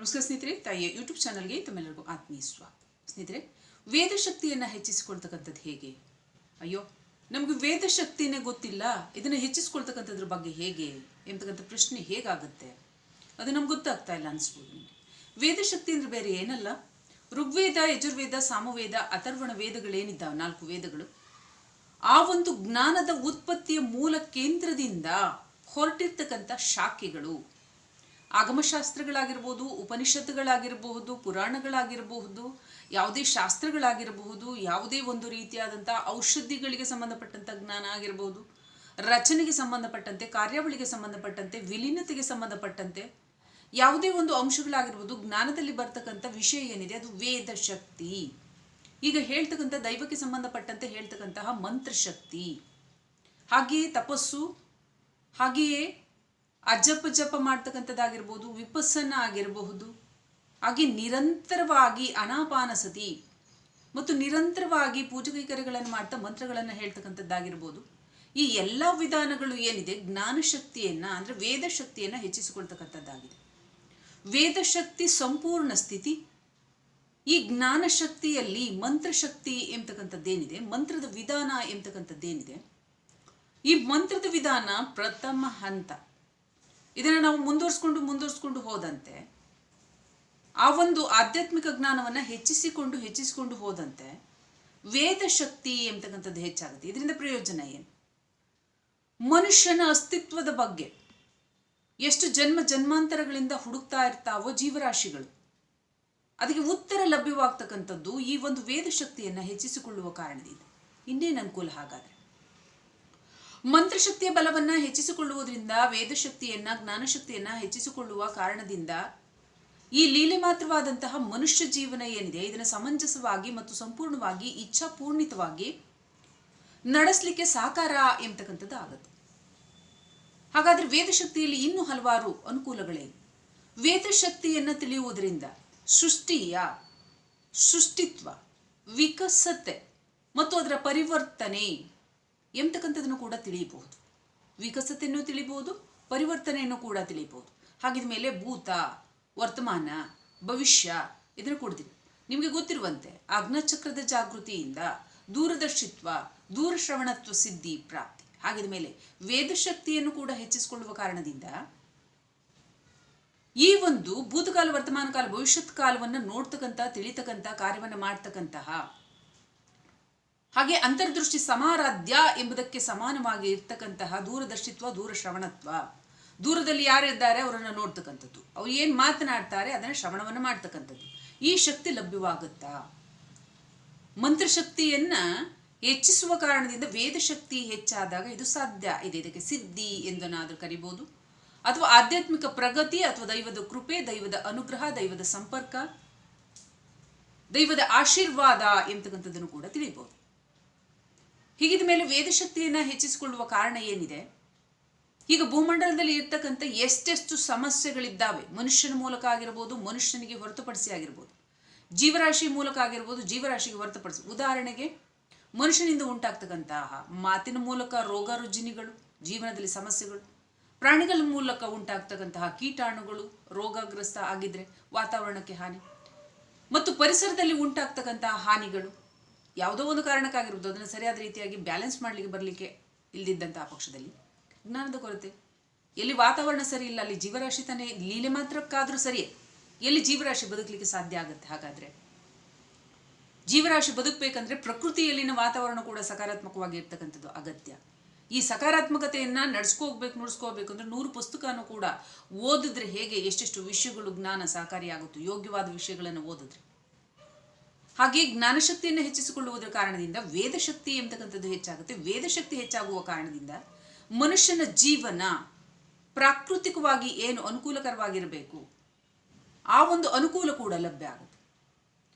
ನಮಸ್ಕಾರ ಸ್ನೇಹಿತರೆ, ತಾಯಿಯ ಯೂಟ್ಯೂಬ್ ಚಾನಲ್ಗೆ ತಮ್ಮೆಲ್ಲರಿಗೂ ಆತ್ಮೀಯ ಸ್ವಾಗತ. ಸ್ನೇಹಿತರೆ ವೇದ ಶಕ್ತಿಯನ್ನು ಹೆಚ್ಚಿಸಿಕೊಳ್ತಕ್ಕಂಥದ್ದು ಹೇಗೆ? ಅಯ್ಯೋ, ನಮಗೆ ವೇದ ಶಕ್ತಿನೇ ಗೊತ್ತಿಲ್ಲ. ಇದನ್ನು ಹೆಚ್ಚಿಸ್ಕೊಳ್ತಕ್ಕಂಥದ್ರ ಬಗ್ಗೆ ಹೇಗೆ? ಎಂಬತಕ್ಕಂಥ ಪ್ರಶ್ನೆ ಹೇಗಾಗುತ್ತೆ? ಅದು ನಮ್ಗೆ ಗೊತ್ತಾಗ್ತಾ ಇಲ್ಲ ಅನಿಸ್ಬೋದು ವೇದ ಶಕ್ತಿ ಅಂದ್ರೆ ಬೇರೆ ಏನಲ್ಲ. ಋಗ್ವೇದ, ಯಜುರ್ವೇದ, ಸಾಮವೇದ, ಅಥರ್ವಣ ವೇದಗಳೇನಿದ್ದಾವೆ? ನಾಲ್ಕು ವೇದಗಳು. ಆ ಒಂದು ಜ್ಞಾನದ ಉತ್ಪತ್ತಿಯ ಮೂಲ ಕೇಂದ್ರದಿಂದ ಹೊರಟಿರ್ತಕ್ಕಂಥ ಶಾಖೆಗಳು. ಆಗಮಶಾಸ್ತ್ರಗಳಾಗಿರ್ಬೋದು, ಉಪನಿಷತ್ತುಗಳಾಗಿರಬಹುದು, ಪುರಾಣಗಳಾಗಿರಬಹುದು, ಯಾವುದೇ ಶಾಸ್ತ್ರಗಳಾಗಿರಬಹುದು, ಯಾವುದೇ ಒಂದು ರೀತಿಯಾದಂಥ ಔಷಧಿಗಳಿಗೆ ಸಂಬಂಧಪಟ್ಟಂಥ ಜ್ಞಾನ ಆಗಿರಬಹುದು ರಚನೆಗೆ ಸಂಬಂಧಪಟ್ಟಂತೆ, ಕಾರ್ಯಾವಳಿಗೆ ಸಂಬಂಧಪಟ್ಟಂತೆ, ವಿಲೀನತೆಗೆ ಸಂಬಂಧಪಟ್ಟಂತೆ ಯಾವುದೇ ಒಂದು ಅಂಶಗಳಾಗಿರ್ಬೋದು, ಜ್ಞಾನದಲ್ಲಿ ಬರ್ತಕ್ಕಂಥ ವಿಷಯ ಏನಿದೆ, ಅದು ವೇದ ಶಕ್ತಿ ಈಗ ಹೇಳ್ತಕ್ಕಂಥ ದೈವಕ್ಕೆ ಸಂಬಂಧಪಟ್ಟಂತೆ ಹೇಳ್ತಕ್ಕಂತಹ ಮಂತ್ರಶಕ್ತಿ. ಹಾಗೆಯೇ ತಪಸ್ಸು, ಹಾಗೆಯೇ ಅಜಪ ಜಪ ಮಾಡ್ತಕ್ಕಂಥದ್ದಾಗಿರ್ಬೋದು ವಿಪಸ್ಸನ ಆಗಿರಬಹುದು, ಹಾಗೆ ನಿರಂತರವಾಗಿ ಅನಾಪಾನಸತಿ ಮತ್ತು ನಿರಂತರವಾಗಿ ಪೂಜಕೈಕರ್ಯಗಳನ್ನು ಮಾಡ್ತಾ ಮಂತ್ರಗಳನ್ನು ಹೇಳ್ತಕ್ಕಂಥದ್ದಾಗಿರ್ಬೋದು. ಈ ಎಲ್ಲ ವಿಧಾನಗಳು ಏನಿದೆ? ಜ್ಞಾನಶಕ್ತಿಯನ್ನು ಅಂದರೆ ವೇದ ಶಕ್ತಿಯನ್ನು ಹೆಚ್ಚಿಸಿಕೊಳ್ತಕ್ಕಂಥದ್ದಾಗಿದೆ. ವೇದಶಕ್ತಿ ಸಂಪೂರ್ಣ ಸ್ಥಿತಿ, ಈ ಜ್ಞಾನಶಕ್ತಿಯಲ್ಲಿ ಮಂತ್ರಶಕ್ತಿ ಎಂಬತಕ್ಕಂಥದ್ದೇನಿದೆ? ಮಂತ್ರದ ವಿಧಾನ ಎಂಬತಕ್ಕಂಥದ್ದೇನಿದೆ? ಈ ಮಂತ್ರದ ವಿಧಾನ ಪ್ರಥಮ ಹಂತ. ಇದನ್ನು ನಾವು ಮುಂದುವರಿಸ್ಕೊಂಡು ಮುಂದುವರಿಸ್ಕೊಂಡು ಹೋದಂತೆ, ಆ ಒಂದು ಆಧ್ಯಾತ್ಮಿಕ ಜ್ಞಾನವನ್ನು ಹೆಚ್ಚಿಸಿಕೊಂಡು ಹೆಚ್ಚಿಸಿಕೊಂಡು ಹೋದಂತೆ, ವೇದ ಶಕ್ತಿ ಎಂಬತಕ್ಕಂಥದ್ದು ಹೆಚ್ಚಾಗುತ್ತೆ. ಇದರಿಂದ ಪ್ರಯೋಜನ ಏನು? ಮನುಷ್ಯನ ಅಸ್ತಿತ್ವದ ಬಗ್ಗೆ, ಎಷ್ಟು ಜನ್ಮ ಜನ್ಮಾಂತರಗಳಿಂದ ಹುಡುಕ್ತಾ ಇರ್ತಾವೋ ಜೀವರಾಶಿಗಳು, ಅದಕ್ಕೆ ಉತ್ತರ ಲಭ್ಯವಾಗ್ತಕ್ಕಂಥದ್ದು ಈ ಒಂದು ವೇದ ಶಕ್ತಿಯನ್ನು ಹೆಚ್ಚಿಸಿಕೊಳ್ಳುವ ಕಾರಣದಿಂದ. ಇನ್ನೇನು ಅನುಕೂಲ ಹಾಗಾದ್ರೆ? ಮಂತ್ರಶಕ್ತಿಯ ಬಲವನ್ನ ಹೆಚ್ಚಿಸಿಕೊಳ್ಳುವುದರಿಂದ ವೇದಶಕ್ತಿಯನ್ನ, ಜ್ಞಾನಶಕ್ತಿಯನ್ನ ಹೆಚ್ಚಿಸಿಕೊಳ್ಳುವ ಕಾರಣದಿಂದ ಈ ಲೀಲೆ ಮಾತ್ರವಾದಂತಹ ಮನುಷ್ಯ ಜೀವನ ಏನಿದೆ, ಇದನ್ನು ಸಮಂಜಸವಾಗಿ ಮತ್ತು ಸಂಪೂರ್ಣವಾಗಿ ಇಚ್ಛಾಪೂರ್ಣಿತವಾಗಿ ನಡೆಸಲಿಕ್ಕೆ ಸಾಕಾರ ಎಂಬತಕ್ಕಂಥದ್ದು ಆಗುತ್ತೆ. ಹಾಗಾದ್ರೆ ವೇದಶಕ್ತಿಯಲ್ಲಿ ಇನ್ನೂ ಹಲವಾರು ಅನುಕೂಲಗಳೇನು ವೇದಶಕ್ತಿಯನ್ನು ತಿಳಿಯುವುದರಿಂದ ಸೃಷ್ಟಿಯ ಸೃಷ್ಟಿತ್ವ ವಿಕಸತೆ ಮತ್ತು ಅದರ ಪರಿವರ್ತನೆ ಎಂಬತಕ್ಕಂಥದ್ದನ್ನು ಕೂಡ ತಿಳಿಯಬಹುದು. ವಿಕಸತೆಯನ್ನು ತಿಳಿಬಹುದು ಪರಿವರ್ತನೆಯನ್ನು ಕೂಡ ತಿಳಿಯಬಹುದು. ಹಾಗಿದ ಮೇಲೆ ಭೂತ, ವರ್ತಮಾನ, ಭವಿಷ್ಯ ಇದನ್ನು ಕೊಡ್ತೀವಿ ನಿಮಗೆ ಗೊತ್ತಿರುವಂತೆ ಅಗ್ನಚಕ್ರದ ಜಾಗೃತಿಯಿಂದ ದೂರದರ್ಶಿತ್ವ, ದೂರಶ್ರವಣತ್ವ ಸಿದ್ಧಿ ಪ್ರಾಪ್ತಿ. ಹಾಗಿದ ಮೇಲೆ ವೇದಶಕ್ತಿಯನ್ನು ಕೂಡ ಹೆಚ್ಚಿಸಿಕೊಳ್ಳುವ ಕಾರಣದಿಂದ ಈ ಒಂದು ಭೂತಕಾಲ, ವರ್ತಮಾನ ಕಾಲ, ಭವಿಷ್ಯತ್ ಕಾಲವನ್ನು ನೋಡ್ತಕ್ಕಂಥ, ತಿಳಿತಕ್ಕಂಥ, ಕಾರ್ಯವನ್ನು ಮಾಡ್ತಕ್ಕಂತಹ ಹಾಗೆ ಅಂತರ್ದೃಷ್ಟಿ ಸಮಾರಾಧ್ಯ ಎಂಬುದಕ್ಕೆ ಸಮಾನವಾಗಿ ಇರ್ತಕ್ಕಂತಹ ದೂರದರ್ಶಿತ್ವ ದೂರ ಶ್ರವಣತ್ವ ದೂರದಲ್ಲಿ ಯಾರಿದ್ದಾರೆ ಅವರನ್ನು ನೋಡ್ತಕ್ಕಂಥದ್ದು. ಅವ್ರು ಏನು ಮಾತನಾಡ್ತಾರೆ ಅದನ್ನು ಶ್ರವಣವನ್ನು ಮಾಡ್ತಕ್ಕಂಥದ್ದು. ಈ ಶಕ್ತಿ ಲಭ್ಯವಾಗುತ್ತಾ? ಮಂತ್ರಶಕ್ತಿಯನ್ನ ಹೆಚ್ಚಿಸುವ ಕಾರಣದಿಂದ ವೇದಶಕ್ತಿ ಹೆಚ್ಚಾದಾಗ ಇದು ಸಾಧ್ಯ. ಇದೆ, ಇದಕ್ಕೆ ಸಿದ್ಧಿ ಎಂದನಾದರೂ ಕರಿಬೋದು. ಅಥವಾ ಆಧ್ಯಾತ್ಮಿಕ ಪ್ರಗತಿ ಅಥವಾ ದೈವದ ಕೃಪೆ, ದೈವದ ಅನುಗ್ರಹ, ದೈವದ ಸಂಪರ್ಕ, ದೈವದ ಆಶೀರ್ವಾದ ಎಂತಕ್ಕಂಥದ್ದನ್ನು ಕೂಡ ತಿಳಿಬಹುದು ಹೀಗಿದ ಮೇಲೆ ವೇದಶಕ್ತಿಯನ್ನು ಹೆಚ್ಚಿಸಿಕೊಳ್ಳುವ ಕಾರಣ ಏನಿದೆ? ಈಗ ಭೂಮಂಡಲದಲ್ಲಿ ಇರ್ತಕ್ಕಂಥ ಎಷ್ಟೆಷ್ಟು ಸಮಸ್ಯೆಗಳಿದ್ದಾವೆ? ಮನುಷ್ಯನ ಮೂಲಕ ಆಗಿರ್ಬೋದು, ಮನುಷ್ಯನಿಗೆ ಹೊರತುಪಡಿಸಿ ಆಗಿರ್ಬೋದು. ಜೀವರಾಶಿ ಮೂಲಕ ಆಗಿರ್ಬೋದು, ಜೀವರಾಶಿಗೆ ಹೊರತುಪಡಿಸಿ. ಉದಾಹರಣೆಗೆ, ಮನುಷ್ಯನಿಂದ ಉಂಟಾಗ್ತಕ್ಕಂತಹ ಮಾತಿನ ಮೂಲಕ ರೋಗ ರುಜಿನಿಗಳು, ಜೀವನದಲ್ಲಿ ಸಮಸ್ಯೆಗಳು, ಪ್ರಾಣಿಗಳ ಮೂಲಕ ಉಂಟಾಗ್ತಕ್ಕಂತಹ ಕೀಟಾಣುಗಳು ರೋಗಗ್ರಸ್ತ ಆಗಿದ್ರೆ ವಾತಾವರಣಕ್ಕೆ ಹಾನಿ, ಮತ್ತು ಪರಿಸರದಲ್ಲಿ ಉಂಟಾಗ್ತಕ್ಕಂತಹ ಹಾನಿಗಳು ಯಾವುದೋ ಒಂದು ಕಾರಣಕ್ಕಾಗಿರ್ಬೋದು, ಅದನ್ನು ಸರಿಯಾದ ರೀತಿಯಾಗಿ ಬ್ಯಾಲೆನ್ಸ್ ಮಾಡಲಿಕ್ಕೆ ಬರಲಿಕ್ಕೆ ಇಲ್ದಿದ್ದಂಥ ಪಕ್ಷದಲ್ಲಿ ಜ್ಞಾನದ ಕೊರತೆ. ಎಲ್ಲಿ ವಾತಾವರಣ ಸರಿ ಇಲ್ಲ, ಅಲ್ಲಿ ಜೀವರಾಶಿ ತಾನೇ ಲೀಲೆ ಮಾತ್ರಕ್ಕಾದರೂ ಸರಿಯೇ, ಎಲ್ಲಿ ಜೀವರಾಶಿ ಬದುಕಲಿಕ್ಕೆ ಸಾಧ್ಯ ಆಗುತ್ತೆ ಹಾಗಾದ್ರೆ? ಜೀವರಾಶಿ ಬದುಕಬೇಕಂದ್ರೆ ಪ್ರಕೃತಿಯಲ್ಲಿನ ವಾತಾವರಣ ಕೂಡ ಸಕಾರಾತ್ಮಕವಾಗಿ ಇರ್ತಕ್ಕಂಥದ್ದು ಅಗತ್ಯ. ಈ ಸಕಾರಾತ್ಮಕತೆಯನ್ನ ನಡ್ಸ್ಕೋಗ್ಬೇಕು ನುಡ್ಸ್ಕೋಬೇಕು ಅಂದ್ರೆ ನೂರು ಪುಸ್ತಕನೂ ಕೂಡ ಓದಿದ್ರೆ ಹೇಗೆ ಎಷ್ಟೆಷ್ಟು ವಿಷಯಗಳು ಜ್ಞಾನ ಸಹಕಾರಿಯಾಗುತ್ತೋ, ಯೋಗ್ಯವಾದ ವಿಷಯಗಳನ್ನು ಓದಿದ್ರೆ. ಹಾಗೆ ಜ್ಞಾನಶಕ್ತಿಯನ್ನು ಹೆಚ್ಚಿಸಿಕೊಳ್ಳುವುದರ ಕಾರಣದಿಂದ ವೇದಶಕ್ತಿ ಎಂಬತಕ್ಕಂಥದ್ದು ಹೆಚ್ಚಾಗುತ್ತೆ. ವೇದಶಕ್ತಿ ಹೆಚ್ಚಾಗುವ ಕಾರಣದಿಂದ ಮನುಷ್ಯನ ಜೀವನ ಪ್ರಾಕೃತಿಕವಾಗಿ ಏನು ಅನುಕೂಲಕರವಾಗಿರಬೇಕು? ಆ ಒಂದು ಅನುಕೂಲ ಕೂಡ ಲಭ್ಯ ಆಗುತ್ತೆ.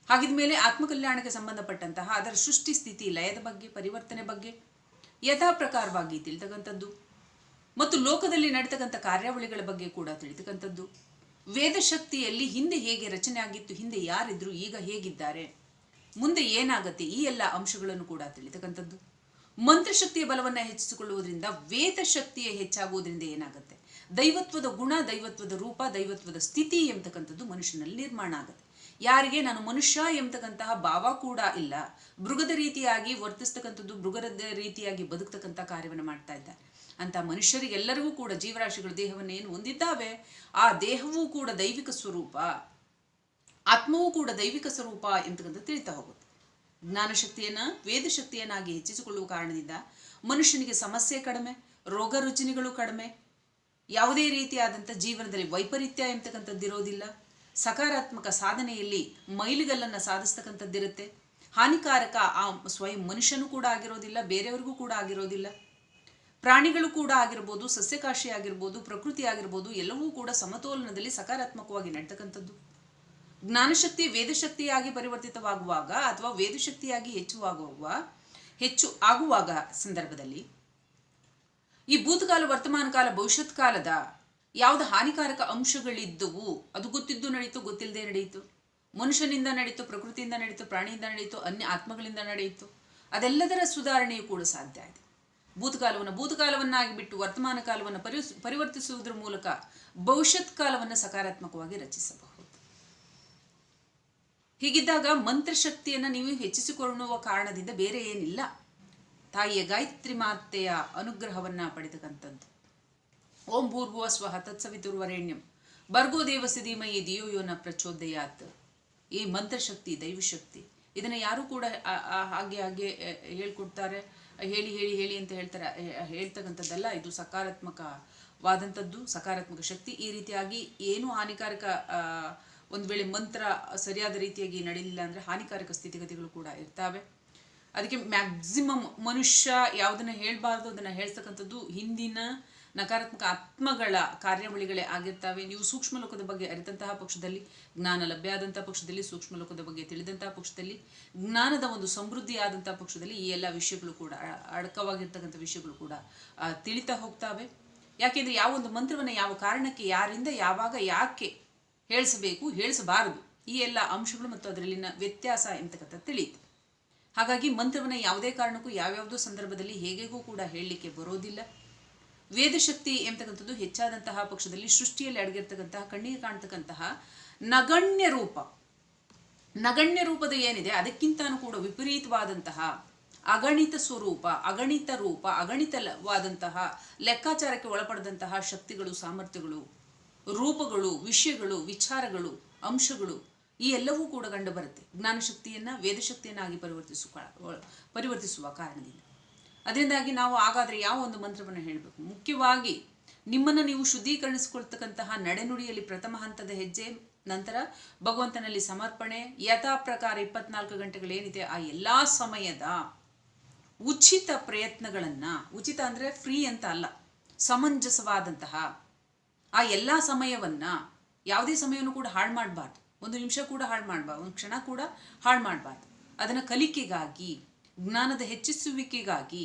ಹಾಗಿದ ಮೇಲೆ ಆತ್ಮಕಲ್ಯಾಣಕ್ಕೆ ಸಂಬಂಧಪಟ್ಟಂತಹ ಅದರ ಸೃಷ್ಟಿ ಸ್ಥಿತಿ, ಲಯದ ಬಗ್ಗೆ, ಪರಿವರ್ತನೆ ಬಗ್ಗೆ ಯಥಾ ಪ್ರಕಾರವಾಗಿ ತಿಳಿತಕ್ಕಂಥದ್ದು. ಮತ್ತು ಲೋಕದಲ್ಲಿ ನಡೆತಕ್ಕಂಥ ಕಾರ್ಯಾವಳಿಗಳ ಬಗ್ಗೆ ಕೂಡ ತಿಳಿತಕ್ಕಂಥದ್ದು. ವೇದಶಕ್ತಿಯಲ್ಲಿ ಹಿಂದೆ ಹೇಗೆ ರಚನೆ ಆಗಿತ್ತು, ಹಿಂದೆ ಯಾರಿದ್ರು, ಈಗ ಹೇಗಿದ್ದಾರೆ? ಮುಂದೆ ಏನಾಗುತ್ತೆ ಈ ಎಲ್ಲ ಅಂಶಗಳನ್ನು ಕೂಡ ತಿಳಿತಕ್ಕಂಥದ್ದು. ಮಂತ್ರಶಕ್ತಿಯ ಬಲವನ್ನು ಹೆಚ್ಚಿಸಿಕೊಳ್ಳುವುದರಿಂದ ವೇದ ಶಕ್ತಿಯ ಹೆಚ್ಚಾಗುವುದರಿಂದ ಏನಾಗುತ್ತೆ? ದೈವತ್ವದ ಗುಣ, ದೈವತ್ವದ ರೂಪ, ದೈವತ್ವದ ಸ್ಥಿತಿ ಎಂಬತಕ್ಕಂಥದ್ದು ಮನುಷ್ಯನಲ್ಲಿ ನಿರ್ಮಾಣ ಆಗುತ್ತೆ. ಯಾರಿಗೆ? ನಾನು ಮನುಷ್ಯ ಎಂಬತಕ್ಕಂತಹ ಭಾವ ಕೂಡ ಇಲ್ಲ. ಮೃಗದ ರೀತಿಯಾಗಿ ವರ್ತಿಸ್ತಕ್ಕಂಥದ್ದು, ಮೃಗದ ರೀತಿಯಾಗಿ ಬದುಕ್ತಕ್ಕಂಥ ಕಾರ್ಯವನ್ನು ಮಾಡ್ತಾ ಇದ್ದಾರೆ. ಅಂತ ಮನುಷ್ಯರಿಗೆಲ್ಲರಿಗೂ ಕೂಡ ಜೀವರಾಶಿಗಳು ದೇಹವನ್ನು ಏನು ಹೊಂದಿದ್ದಾವೆ? ಆ ದೇಹವೂ ಕೂಡ ದೈವಿಕ ಸ್ವರೂಪ. ಆತ್ಮವೂ ಕೂಡ ದೈವಿಕ ಸ್ವರೂಪ ಎಂತಕ್ಕಂಥ ತಿಳಿತಾ ಹೋಗುತ್ತೆ. ಜ್ಞಾನಶಕ್ತಿಯನ್ನ, ವೇದಶಕ್ತಿಯನ್ನಾಗಿ ಹೆಚ್ಚಿಸಿಕೊಳ್ಳುವ ಕಾರಣದಿಂದ ಮನುಷ್ಯನಿಗೆ ಸಮಸ್ಯೆ ಕಡಿಮೆ, ರೋಗ ರುಜಿನಿಗಳು ಕಡಿಮೆ, ಯಾವುದೇ ರೀತಿಯಾದಂಥ ಜೀವನದಲ್ಲಿ ವೈಪರೀತ್ಯ ಎಂತಕ್ಕಂಥದ್ದಿರೋದಿಲ್ಲ ಸಕಾರಾತ್ಮಕ ಸಾಧನೆಯಲ್ಲಿ ಮೈಲಿಗಲ್ಲನ್ನು ಸಾಧಿಸ್ತಕ್ಕಂಥದ್ದಿರುತ್ತೆ. ಹಾನಿಕಾರಕ ಆ ಸ್ವಯಂ ಮನುಷ್ಯನೂ ಕೂಡ ಆಗಿರೋದಿಲ್ಲ, ಬೇರೆಯವ್ರಿಗೂ ಕೂಡ ಆಗಿರೋದಿಲ್ಲ. ಪ್ರಾಣಿಗಳು ಕೂಡ ಆಗಿರ್ಬೋದು, ಸಸ್ಯಕಾಶಿ ಆಗಿರ್ಬೋದು, ಪ್ರಕೃತಿ ಆಗಿರ್ಬೋದು, ಎಲ್ಲವೂ ಕೂಡ ಸಮತೋಲನದಲ್ಲಿ ಸಕಾರಾತ್ಮಕವಾಗಿ ನಡ್ತಕ್ಕಂಥದ್ದು. ಜ್ಞಾನಶಕ್ತಿ, ವೇದಶಕ್ತಿಯಾಗಿ ಪರಿವರ್ತಿತವಾಗುವಾಗ ಅಥವಾ ವೇದಶಕ್ತಿಯಾಗಿ ಹೆಚ್ಚುವಾಗುವ ಹೆಚ್ಚು ಆಗುವಾಗ ಸಂದರ್ಭದಲ್ಲಿ ಈ ಭೂತಕಾಲ, ವರ್ತಮಾನ ಕಾಲ, ಭವಿಷ್ಯತ್ ಕಾಲದ ಯಾವ್ದು ಹಾನಿಕಾರಕ ಅಂಶಗಳಿದ್ದವು, ಅದು ಗೊತ್ತಿದ್ದು ನಡೀತು, ಗೊತ್ತಿಲ್ಲದೆ ನಡೆಯಿತು ಮನುಷ್ಯನಿಂದ ನಡೀತು, ಪ್ರಕೃತಿಯಿಂದ ನಡೀತು, ಪ್ರಾಣಿಯಿಂದ ನಡೀತು, ಅನ್ಯ ಆತ್ಮಗಳಿಂದ ನಡೆಯಿತು ಅದೆಲ್ಲದರ ಸುಧಾರಣೆಯೂ ಕೂಡ ಸಾಧ್ಯ ಇದೆ. ಭೂತಕಾಲವನ್ನು ಭೂತಕಾಲವನ್ನಾಗಿ ಬಿಟ್ಟು ವರ್ತಮಾನ ಕಾಲವನ್ನು ಪರಿ ಪರಿವರ್ತಿಸುವುದರ ಮೂಲಕ ಭವಿಷ್ಯತ್ ಕಾಲವನ್ನು ಸಕಾರಾತ್ಮಕವಾಗಿ ರಚಿಸಬಹುದು. ಹೀಗಿದ್ದಾಗ ಮಂತ್ರಶಕ್ತಿಯನ್ನು ನೀವು ಹೆಚ್ಚಿಸಿಕೊಳ್ಳುವ ಕಾರಣದಿಂದ ಬೇರೆ ಏನಿಲ್ಲ. ತಾಯಿಯ ಗಾಯತ್ರಿ ಮಾತೆಯ ಅನುಗ್ರಹವನ್ನ ಪಡೆದಕ್ಕಂಥದ್ದು ಓಂ ಭೂರ್ಭುವ ಸ್ವಹ ತತ್ಸವಿತುರ್ವರೆಣ್ಯಂ. ಬರ್ಗೋ ದೇವಸಿ ಧೀಮಯಿ ದಿಯೋ ಯೋನ ಪ್ರಚೋದಯಾತ್. ಈ ಮಂತ್ರಶಕ್ತಿ, ದೈವಶಕ್ತಿ, ಇದನ್ನು ಯಾರು ಕೂಡ ಹಾಗೆ ಹಾಗೆ ಹೇಳ್ಕೊಡ್ತಾರೆ. ಹೇಳಿ ಹೇಳಿ ಹೇಳಿ ಅಂತ ಹೇಳ್ತಾರೆ. ಹೇಳ್ತಕ್ಕಂಥದ್ದಲ್ಲ, ಇದು ಸಕಾರಾತ್ಮಕವಾದಂಥದ್ದು, ಸಕಾರಾತ್ಮಕ ಶಕ್ತಿ. ಈ ರೀತಿಯಾಗಿ ಏನು ಹಾನಿಕಾರಕ ಒಂದು ವೇಳೆ ಮಂತ್ರ ಸರಿಯಾದ ರೀತಿಯಾಗಿ ನಡೀಲಿಲ್ಲ ಅಂದರೆ ಹಾನಿಕಾರಕ ಸ್ಥಿತಿಗತಿಗಳು ಕೂಡ ಇರ್ತವೆ. ಅದಕ್ಕೆ ಮ್ಯಾಕ್ಸಿಮಮ್ ಮನುಷ್ಯ ಯಾವುದನ್ನು ಹೇಳಬಾರ್ದು, ಅದನ್ನು ಹೇಳ್ತಕ್ಕಂಥದ್ದು ಹಿಂದಿನ ನಕಾರಾತ್ಮಕ ಆತ್ಮಗಳ ಕಾರ್ಯಾವಳಿಗಳೇ ಆಗಿರ್ತವೆ. ನೀವು ಸೂಕ್ಷ್ಮ ಲೋಕದ ಬಗ್ಗೆ ಅರಿತಂತಹ ಪಕ್ಷದಲ್ಲಿ, ಜ್ಞಾನ ಲಭ್ಯ ಆದಂತಹ ಪಕ್ಷದಲ್ಲಿ, ಸೂಕ್ಷ್ಮ ಲೋಕದ ಬಗ್ಗೆ ತಿಳಿದಂತಹ ಪಕ್ಷದಲ್ಲಿ, ಜ್ಞಾನದ ಒಂದು ಸಮೃದ್ಧಿ ಆದಂತಹ ಪಕ್ಷದಲ್ಲಿ ಈ ಎಲ್ಲ ವಿಷಯಗಳು ಕೂಡ ಅಡಕವಾಗಿರ್ತಕ್ಕಂಥ ವಿಷಯಗಳು ಕೂಡ ತಿಳಿತಾ ಹೋಗ್ತವೆ. ಯಾಕೆಂದ್ರೆ ಯಾವ ಒಂದು ಮಂತ್ರವನ್ನು ಯಾವ ಕಾರಣಕ್ಕೆ, ಯಾರಿಂದ, ಯಾವಾಗ, ಯಾಕೆ ಹೇಳಿಸಬೇಕು, ಹೇಳಿಸಬಾರದು. ಈ ಎಲ್ಲ ಅಂಶಗಳು ಮತ್ತು ಅದರಲ್ಲಿನ ವ್ಯತ್ಯಾಸ ಎಂತಕ್ಕಂಥ ತಿಳಿಯಿತು. ಹಾಗಾಗಿ ಮಂತ್ರವನ್ನು ಯಾವುದೇ ಕಾರಣಕ್ಕೂ ಯಾವ್ಯಾವುದೋ ಸಂದರ್ಭದಲ್ಲಿ ಹೇಗೆಗೂ ಕೂಡ ಹೇಳಲಿಕ್ಕೆ ಬರೋದಿಲ್ಲ. ವೇದಶಕ್ತಿ ಎಂಬತಕ್ಕಂಥದ್ದು ಹೆಚ್ಚಾದಂತಹ ಪಕ್ಷದಲ್ಲಿ ಸೃಷ್ಟಿಯಲ್ಲಿ ಅಡಗಿರ್ತಕ್ಕಂತಹ, ಕಣ್ಣಿಗೆ ಕಾಣ್ತಕ್ಕಂತಹ ನಗಣ್ಯ ರೂಪ. ನಗಣ್ಯ ರೂಪದ ಏನಿದೆ, ಅದಕ್ಕಿಂತನೂ ಕೂಡ ವಿಪರೀತವಾದಂತಹ ಅಗಣಿತ ಸ್ವರೂಪ, ಅಗಣಿತ ರೂಪ, ಅಗಣಿತವಾದಂತಹ ಲೆಕ್ಕಾಚಾರಕ್ಕೆ ಒಳಪಡದಂತಹ ಶಕ್ತಿಗಳು, ಸಾಮರ್ಥ್ಯಗಳು ರೂಪಗಳು, ವಿಷಯಗಳು, ವಿಚಾರಗಳು, ಅಂಶಗಳು ಈ ಎಲ್ಲವೂ ಕೂಡ ಕಂಡು ಬರುತ್ತೆ ಜ್ಞಾನಶಕ್ತಿಯನ್ನ, ವೇದಶಕ್ತಿಯನ್ನಾಗಿ ಪರಿವರ್ತಿಸುವ ಪರಿವರ್ತಿಸುವ ಕಾರಣದಿಂದ. ಅದರಿಂದಾಗಿ ನಾವು ಹಾಗಾದರೆ ಯಾವ ಒಂದು ಮಂತ್ರವನ್ನು ಹೇಳಬೇಕು? ಮುಖ್ಯವಾಗಿ ನಿಮ್ಮನ್ನು ನೀವು ಶುದ್ಧೀಕರಣಿಸಿಕೊಳ್ತಕ್ಕಂತಹ ನಡೆನುಡಿಯಲ್ಲಿ ಪ್ರಥಮ ಹಂತದ ಹೆಜ್ಜೆ, ನಂತರ ಭಗವಂತನಲ್ಲಿ ಸಮರ್ಪಣೆ ಯಥಾ ಪ್ರಕಾರ ಇಪ್ಪತ್ನಾಲ್ಕು ಗಂಟೆಗಳೇನಿದೆ ಆ ಎಲ್ಲ ಸಮಯದ ಉಚಿತ ಪ್ರಯತ್ನಗಳನ್ನು, ಉಚಿತ ಅಂದರೆ ಫ್ರೀ ಅಂತ ಅಲ್ಲ, ಸಮಂಜಸವಾದಂತಹ ಆ ಎಲ್ಲ ಸಮಯವನ್ನ ಯಾವುದೇ ಸಮಯವನ್ನು ಕೂಡ ಹಾಳು ಮಾಡಬಾರ್ದು. ಒಂದು ನಿಮಿಷ ಕೂಡ ಹಾಳು ಮಾಡಬಾರ್ದು. ಒಂದು ಕ್ಷಣ ಕೂಡ ಹಾಳು ಮಾಡಬಾರ್ದು. ಅದನ್ನು ಕಲಿಕೆಗಾಗಿ, ಜ್ಞಾನದ ಹೆಚ್ಚಿಸುವಿಕೆಗಾಗಿ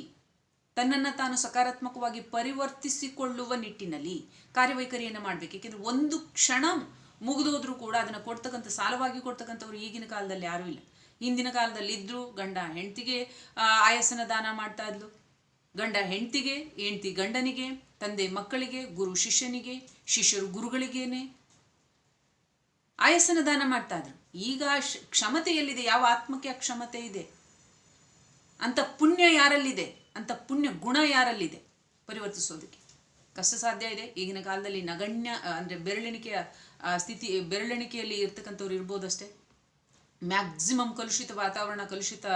ತನ್ನನ್ನು ತಾನು ಸಕಾರಾತ್ಮಕವಾಗಿ ಪರಿವರ್ತಿಸಿಕೊಳ್ಳುವ ನಿಟ್ಟಿನಲ್ಲಿ ಕಾರ್ಯವೈಖರಿಯನ್ನು ಮಾಡಬೇಕು. ಏಕೆಂದರೆ ಒಂದು ಕ್ಷಣ ಮುಗಿದೋದ್ರೂ ಕೂಡ ಅದನ್ನು ಕೊಡ್ತಕ್ಕಂಥ, ಸಾಲವಾಗಿ ಕೊಡ್ತಕ್ಕಂಥವ್ರು ಈಗಿನ ಕಾಲದಲ್ಲಿ ಯಾರೂ ಇಲ್ಲ. ಹಿಂದಿನ ಕಾಲದಲ್ಲಿ ಇದ್ರು ಗಂಡ ಹೆಂಡತಿಗೆ ಆಯಾಸನ ದಾನ ಮಾಡ್ತಾ ಇದ್ಲು. ಗಂಡ ಹೆಂಡತಿಗೆ, ಹೆಂಡತಿ ಗಂಡನಿಗೆ ತಂದೆ ಮಕ್ಕಳಿಗೆ, ಗುರು ಶಿಷ್ಯನಿಗೆ, ಶಿಷ್ಯರು ಗುರುಗಳಿಗೇನೆ. ಆಯಸ್ಸನ ದಾನ ಮಾಡ್ತಾ ಇದ್ರು. ಈಗ ಕ್ಷಮತೆಯಲ್ಲಿದೆ ಯಾವ ಆತ್ಮಕ್ಕೆ ಆ ಕ್ಷಮತೆ ಇದೆ? ಅಂತ ಪುಣ್ಯ ಯಾರಲ್ಲಿದೆ? ಅಂತ ಪುಣ್ಯ ಗುಣ ಯಾರಲ್ಲಿದೆ? ಪರಿವರ್ತಿಸೋದಕ್ಕೆ. ಕಷ್ಟ ಸಾಧ್ಯ ಇದೆ. ಈಗಿನ ಕಾಲದಲ್ಲಿ ನಗಣ್ಯ ಅಂದರೆ ಬೆರಳೆಣಿಕೆಯ ಸ್ಥಿತಿ, ಬೆರಳೆಣಿಕೆಯಲ್ಲಿ ಇರ್ತಕ್ಕಂಥವ್ರು ಇರ್ಬೋದಷ್ಟೇ. ಮ್ಯಾಕ್ಸಿಮಮ್ ಕಲುಷಿತ ವಾತಾವರಣ, ಕಲುಷಿತ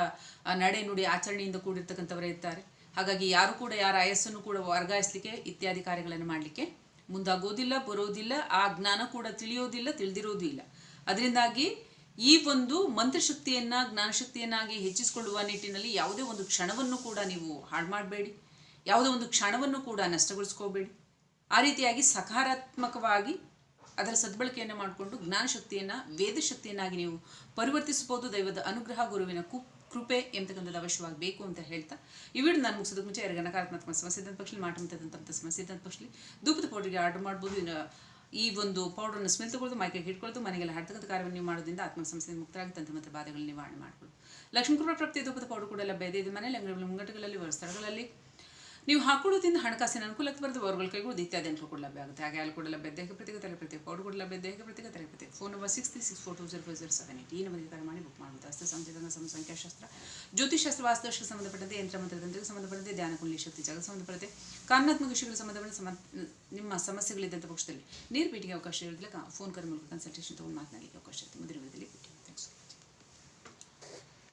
ನಡೆ ನುಡಿ ಆಚರಣೆಯಿಂದ ಕೂಡಿರ್ತಕ್ಕಂಥವರೇ ಇರ್ತಾರೆ. ಹಾಗಾಗಿ ಯಾರು ಕೂಡ, ಯಾರ ಆಯಸ್ಸನ್ನು ಕೂಡ ವರ್ಗಾಯಿಸಲಿಕ್ಕೆ ಇತ್ಯಾದಿ ಕಾರ್ಯಗಳನ್ನು ಮಾಡಲಿಕ್ಕೆ ಮುಂದಾಗೋದಿಲ್ಲ, ಬರೋದಿಲ್ಲ, ಆ ಜ್ಞಾನ ಕೂಡ ತಿಳಿಯೋದಿಲ್ಲ ತಿಳಿದಿರೋದು ಇಲ್ಲ ಅದರಿಂದಾಗಿ ಈ ಒಂದು ಮಂತ್ರಶಕ್ತಿಯನ್ನು, ಜ್ಞಾನಶಕ್ತಿಯನ್ನಾಗಿ ಹೆಚ್ಚಿಸಿಕೊಳ್ಳುವ ನಿಟ್ಟಿನಲ್ಲಿ ಯಾವುದೇ ಒಂದು ಕ್ಷಣವನ್ನು ಕೂಡ ನೀವು ಹಾಳು ಮಾಡಬೇಡಿ. ಯಾವುದೇ ಒಂದು ಕ್ಷಣವನ್ನು ಕೂಡ ನಷ್ಟಗೊಳಿಸ್ಕೋಬೇಡಿ. ಆ ರೀತಿಯಾಗಿ ಸಕಾರಾತ್ಮಕವಾಗಿ ಅದರ ಸದ್ಬಳಕೆಯನ್ನು ಮಾಡಿಕೊಂಡು ಜ್ಞಾನಶಕ್ತಿಯನ್ನು, ವೇದಶಕ್ತಿಯನ್ನಾಗಿ ನೀವು ಪರಿವರ್ತಿಸಬಹುದು. ದೈವದ ಅನುಗ್ರಹ, ಗುರುವಿನ ಕು ಕೃಪೆ ಎಂತಕ್ಕಂಥದ್ದು ಅವಶ್ಯವಾಗಿ ಬೇಕು ಅಂತ ಹೇಳ್ತಾ, ಈ ವಿಡಿಯೋ ನಾನು ಮುಗಿಸೋದಕ್ಕೆ ಮುಂಚೆ ಯಾರಿಗೆ ನಕಾರಾತ್ಮಕ ಸಮಸ್ಯೆ ಇದ್ದಂಥ ಪಕ್ಷದಲ್ಲಿ ಮಾಟ ಮಿತದಂಥ ಸಮಸ್ಯೆ ಇದ್ದಂಥ ಪಕ್ಷದಲ್ಲಿ ಧೂಪದ ಪೌಡ್ರಿಗೆ ಆರ್ಡರ್ ಮಾಡ್ಬೋದು ಈ ಒಂದು ಪೌಡರ್ನ ಸ್ಮೆಲ್ ತಗೊಳ್ಳೋದು ಮೈಕೈಗೆ ಹಿಡ್ಕೊಳ್ಳೋದು ಮನೆಗೆಲ್ಲ ಹಡ್ತಕ್ಕಂಥ ಕಾರ್ಯವನ್ನು ನೀವು ಮಾಡೋದ್ರಿಂದ ಆತ್ಮ ಸಮಸ್ಯೆ ಮುಕ್ತರಾಗಿ ತಂತ್ರ ಮತ್ತು ಬಾಧೆಗಳನ್ನ ನಿವಾರಣೆ ಮಾಡ್ಬೋದು. ಲಕ್ಷ್ಮೀ ಕೃಪಾ ಪ್ರಾಪ್ತಿ ಧೂಪದ ಪೌಡರ್ ಕೂಡ ಲಭ್ಯ ಇದೆ. ಇದು ಮನೆಯಲ್ಲಿ ಅಂಗಡಿಗಳಲ್ಲಿ, ಮುಂಗಟ್ಟುಗಳಲ್ಲಿ ಸ್ಥಳಗಳಲ್ಲಿ ನೀವು ಹಾಕೊಳ್ಳೋದ್ರಿಂದ ಹಣಕಾಸಿನ ಅನುಕೂಲಕ್ಕೆ ಬರೆದು, ಅವರುಗಳ ಕೈಗೂ ಇತ್ಯಾದಿ ಕೂಡ ಲಭ್ಯ ಆಗುತ್ತೆ. ಹಾಗೆ ಅಲ್ಲಿ ಕೂಡ ಲಭ್ಯ ದೇಹ ಪ್ರತ್ಯೇಕ, ತಲೆ ಪ್ರತ್ಯೇಕ ಕೂಡ ಲಭ್ಯ ದೇಹ ಪ್ರತ್ಯೇಕ, ತಲೆ ಪ್ರತ್ಯೇಕ. Phone number six three six four two zero five zero seven eight ಈ ನಂಬರ್ಗೆ ಕರೆ ಮಾಡಿ ಬುಕ್ ಮಾಡ್ಬೋದು ಅಸ್ತ ಸಂಚೇತನ ಸಂಖ್ಯಾಶಾಸ್ತ್ರ ಜ್ಯೋತಿಷಾಸ್ತ್ರ ವಾಸ್ತುಶಕ್ಕೆ ಸಂಬಂಧಪಟ್ಟಂತೆ ಯಂತ್ರ ಮಂತ್ರತಂತ್ರಕ್ಕೆ ಸಂಬಂಧಪಟ್ಟಂತೆ ಧ್ಯಾನ, ಕುಂಡಲಿ, ಶಕ್ತಿ, ಜಾಗ ಸಂಬಂಧಪಟ್ಟಂತೆ ಕಾನೂನಾತ್ಮಕ ವಿಷಯಗಳಿಗೆ ಸಂಬಂಧಪಟ್ಟ ಸಮ, ನಿಮ್ಮ ಸಮಸ್ಯೆಗಳಿದ್ದಂಥ ಪಕ್ಷದಲ್ಲಿ ನೀರು ಭೇಟಿಗೆ ಅವಕಾಶ ಇರೋದಿಲ್ಲ. ಫೋನ್ ಕರೆ ಮೂಲಕ ಕನ್ಸಲ್ಟೇಷನ್ ತೊಗೊಂಡು ಮಾತನಾಡಲಿಕ್ಕೆ ಅವಕಾಶ ಇರುತ್ತೆ. ಮುಂದಿನ